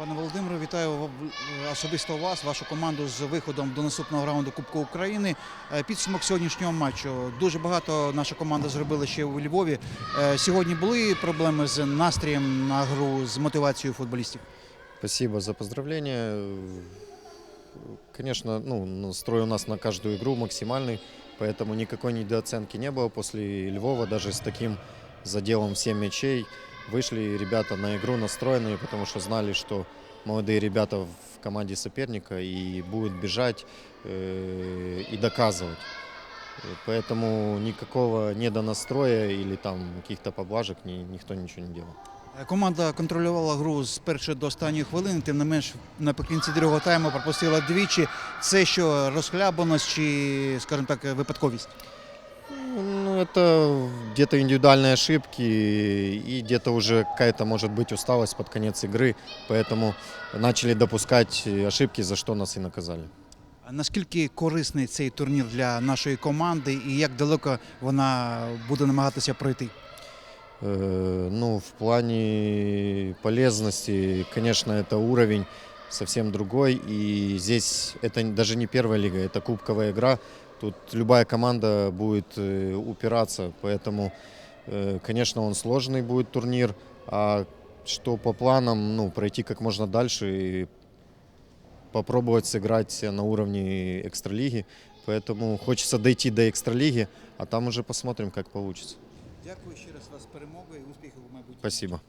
Пане Володимире, вітаю в- особисто вас, вашу команду з виходом до наступного раунду Кубку України. Е, Підсумок сьогоднішнього матчу. Дуже багато наша команда зробила ще у Львові. Е, Сьогодні були проблеми з настроєм на гру, з мотивацією футболістів. Спасибо за поздравления. Конечно, ну, настрой у нас на каждую игру максимальный, поэтому никакой недооценки не было после Львова, даже с таким заделом в 7 мячей. Вышли ребята на игру настроенные, потому что знали, что молодые ребята в команде соперника и будут бежать э, и доказывать. Э, Поэтому никакого недонастроя или там каких-то поблажек ни- никто ничего не делал. Е, Команда контролювала гру з першої до останньої хвилини, тим не менш наприкінці другого тайму пропустила двічі. Це що розхлябаність чи, скажімо так, випадковість? Ну, это где-то индивидуальные ошибки и где-то уже какая-то, может быть, усталость под конец игры, поэтому начали допускать ошибки, за что нас и наказали. А Наскільки корисний цей турнір для нашої команди і як далеко вона буде намагатися пройти? Э, Ну, в плане полезности, конечно, это уровень совсем другой, и здесь это даже не первая лига, это кубковая игра, тут любая команда будет э, упираться, поэтому, э, конечно, он сложный будет турнир, а что по планам, ну, пройти как можно дальше и попробовать сыграть на уровне экстралиги, поэтому хочется дойти до экстралиги, а там уже посмотрим, как получится. Дякую ще раз вас з перемогою і успіхів у майбутньому. Спасибо.